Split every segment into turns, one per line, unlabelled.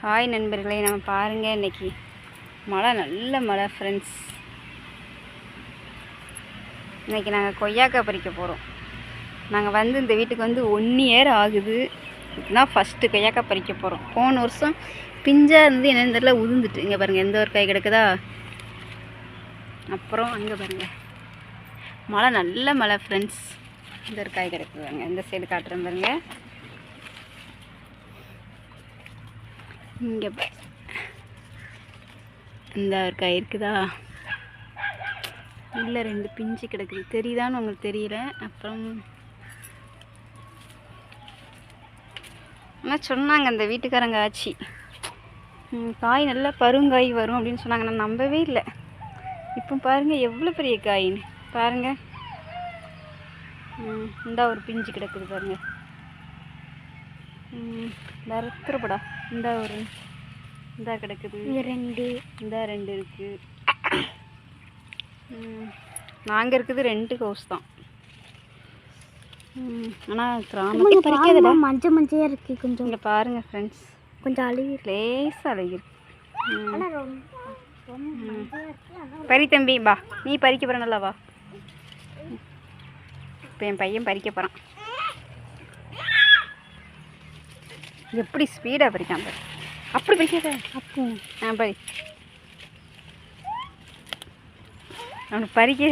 Hi நண்பர்களே நம்ம பாருங்கள் இன்றைக்கி மழை நல்ல மழை ஃப்ரெண்ட்ஸ் இன்றைக்கி நாங்கள் கொய்யாக்காய் பறிக்க போகிறோம் நாங்கள் வந்து இந்த வீட்டுக்கு வந்து ஒன் இயர் ஆகுது. இதுதான் ஃபஸ்ட்டு கொய்யாக்காய் பறிக்க போகிறோம் போன வருஷம் பிஞ்சாக இருந்து என்னென்னு தெரியல உதுந்துட்டு இங்கே பாருங்கள் எந்த ஒரு காய் கிடக்குதா? அப்புறம் அங்கே பாருங்கள் மழை நல்ல மழை ஃப்ரெண்ட்ஸ் இந்த ஒரு காய் கிடக்குது பாருங்க இந்த சைடு காட்டுறேன் பாருங்கள் இங்கே இந்த ஒரு காய் இருக்குதா? இல்லை ரெண்டு பிஞ்சு கிடக்குது. தெரியுதான்னு உங்களுக்கு தெரியல. அப்புறம் ஆனால் சொன்னாங்க அந்த வீட்டுக்காரங்க ஆச்சி. காய் நல்லா பருங்காய் வரும் அப்படின்னு சொன்னாங்க. நான் நம்பவே இல்லை. இப்போ பாருங்கள் எவ்வளோ பெரிய காயின்னு. பாருங்கள் இந்தா ஒரு பிஞ்சு கிடக்குது பாருங்கள் ம், நறுத்துறப்படா இந்தா ஒரு இந்தா கிடக்குது.
ரெண்டு.
இந்தா ரெண்டு இருக்கு. நாங்கள் இருக்குது ரெண்டு கவுஸ் தான். ஆனால் கிராமத்தில் பறிக்காதடா.
மஞ்சள் மஞ்சையா இருக்கு. கொஞ்சம்.
இங்கே பாருங்கள் ஃப்ரெண்ட்ஸ்
கொஞ்சம் அழுகி
லேசாக அழகிருக்கு பறி தம்பி பா நீ பறிக்க போகிற நல்லா வா. இப்போ என் பையன் பறிக்க போகிறான் எப்படி ஸ்பீடாக பறிக்கான் பாரு. அப்படி பறிக்காத
அப்போ
ஆ பறி அவனுக்கு பறிக்க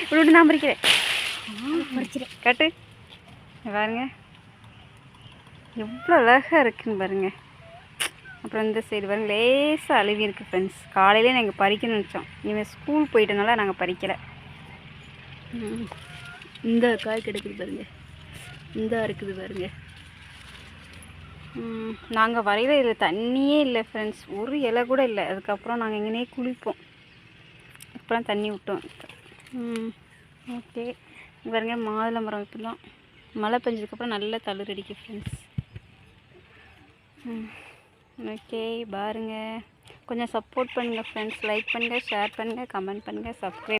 இப்படி நான் பறிக்கிறேன்.
படிச்சிட்டேன்
கட்டு. பாருங்க. எவ்வளோ அழகாக இருக்குன்னு பாருங்க. அப்புறம் இந்த சைடு பாருங்க லேசாக அழுவி இருக்கு ஃப்ரெண்ட்ஸ் காலையிலே நாங்கள் பறிக்கணும்னு நினச்சோம். இவன் ஸ்கூல் போயிட்டனால நாங்கள் பறிக்கலை. இந்த காய் கிடைக்குது பாருங்க. இந்த இருக்குது பாருங்க. நாங்கள் வரையில் இதில் தண்ணியே இல்லை ஃப்ரெண்ட்ஸ் ஒரு இலை கூட இல்லை. அதுக்கப்புறம் நாங்கள் எங்கேனே குளிப்போம். அப்புறம் தண்ணி விட்டோம். ஓகே பாருங்க மாதுளை மரம் இப்படிலாம் மழை பெஞ்சதுக்கப்புறம் நல்லா தளிரடிக்கும் ஃப்ரெண்ட்ஸ் ஓகே பாருங்கள் கொஞ்சம் சப்போர்ட் பண்ணுங்கள் ஃப்ரெண்ட்ஸ் லைக் பண்ணுங்கள் ஷேர் பண்ணுங்கள் கமெண்ட் பண்ணுங்கள் சப்ஸ்கிரைப்